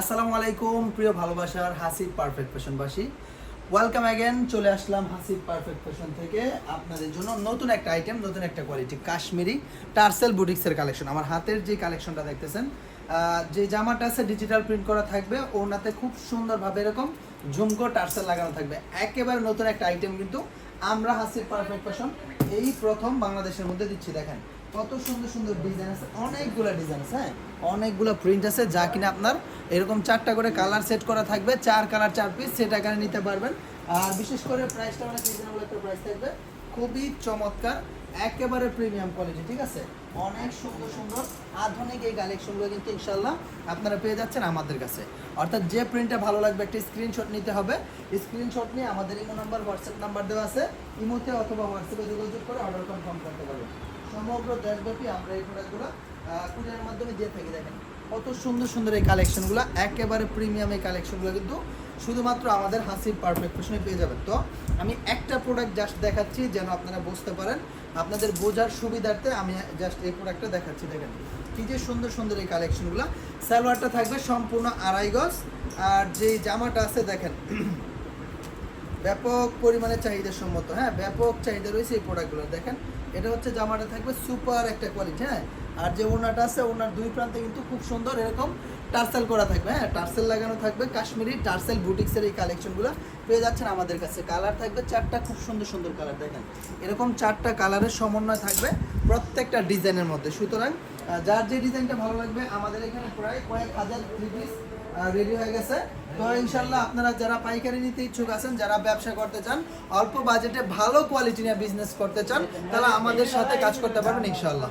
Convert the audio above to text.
আসসালামু আলাইকুম, প্রিয় ভালোবাসার হাসিব পারফেক্ট ফ্যাশনবাসী। ওয়েলকাম অ্যাগেন চলে আসলাম হাসিব পারফেক্ট ফ্যাশন থেকে। আপনাদের জন্য নতুন একটা আইটেম নতুন একটা কোয়ালিটি কাশ্মীরি টার্সেল বুটিক্সের কালেকশন আমার হাতের যে কালেকশনটা দেখতেছেন যে জামাটা আছে ডিজিটাল প্রিন্ট করা থাকবে ওনাতে খুব সুন্দরভাবে এরকম ঝুমকো টার্সেল লাগানো থাকবে। একেবারে নতুন একটা আইটেম কিন্তু আমরা হাসিব পারফেক্ট ফ্যাশন এই প্রথম বাংলাদেশের মধ্যে দিচ্ছি। দেখেন, কত সুন্দর সুন্দর ডিজাইন আছে, অনেকগুলো ডিজাইন আছে হ্যাঁ? অনেকগুলো প্রিন্ট আছে, যা কিনা আপনার এরকম চারটা করে কালার সেট করা থাকবে, চার কালার, চার পিস সেট আকারে নিতে পারবেন। আর বিশেষ করে প্রাইসটা অনেক রিজনেবল একটা প্রাইস থাকবে। খুবই চমৎকার, একেবারে প্রিমিয়াম কোয়ালিটি ঠিক আছে? অনেক সুন্দর সুন্দর, আধুনিক এই কালেকশনগুলো কিন্তু ইনশাল্লাহ আপনারা পেয়ে যাচ্ছেন আমাদের কাছে। অর্থাৎ যে প্রিন্টটা ভালো লাগবে, একটা স্ক্রিনশট নিতে হবে। স্ক্রিনশট নিয়ে আমাদের ইমো নাম্বার হোয়াটসঅ্যাপ নাম্বার দেওয়া আছে। ইমোতে অথবা হোয়াটসঅ্যাপে যোগাযোগ করে অর্ডার কনফার্ম করতে পারবেন। সমগ্র দেশব্যাপী আমরা এই প্রোডাক্টগুলো কুরিয়ারের মাধ্যমে দিয়ে থাকি, দেখেন। কত সুন্দর সুন্দর এই কালেকশনগুলো একেবারে প্রিমিয়াম এই কালেকশনগুলো কিন্তু শুধুমাত্র আমাদের হাসির পারফেক্ট পেয়ে যাবেন। তো আমি একটা প্রোডাক্ট জাস্ট দেখাচ্ছি, যেন আপনারা বুঝতে পারেন। আপনাদের বোঝার সুবিধার্থে আমি জাস্ট এই প্রোডাক্টটা দেখাচ্ছি, দেখেন। কি যে সুন্দর সুন্দর এই কালেকশনগুলো সালোয়ারটা থাকবে সম্পূর্ণ আড়াই গজ, আর যে জামাটা আছে, দেখেন। ব্যাপক পরিমাণে চাহিদা সম্মত। হ্যাঁ ব্যাপক চাহিদা রয়েছে এই প্রোডাক্টগুলো দেখেন, এটা হচ্ছে জামাটা থাকবে সুপার একটা কোয়ালিটি হ্যাঁ? আর যে ওনাটা আছে ওনার দুই প্রান্তে কিন্তু খুব সুন্দর এরকম টার্সেল করা থাকবে হ্যাঁ? টার্সেল লাগানো থাকবে কাশ্মীরি টার্সেল বুটিক্সের এই কালেকশনগুলো পেয়ে যাচ্ছেন আমাদের কাছে। কালার থাকবে চারটা খুব সুন্দর সুন্দর কালার, দেখেন। এরকম চারটা কালারের সমন্বয় থাকবে প্রত্যেকটা ডিজাইনের মধ্যে। সুতরাং যার যে ডিজাইনটা ভালো লাগবে, আমাদের এখানে প্রায় কয়েক হাজার থ্রি পিস রেডি হয়ে গেছে। তো ইনশাল্লাহ আপনারা যারা পাইকারি নিতে ইচ্ছুক আছেন, যারা ব্যবসা করতে চান, অল্প বাজেটে ভালো কোয়ালিটি নিয়ে বিজনেস করতে চান তারা আমাদের সাথে কাজ করতে পারবেন ইনশাল্লাহ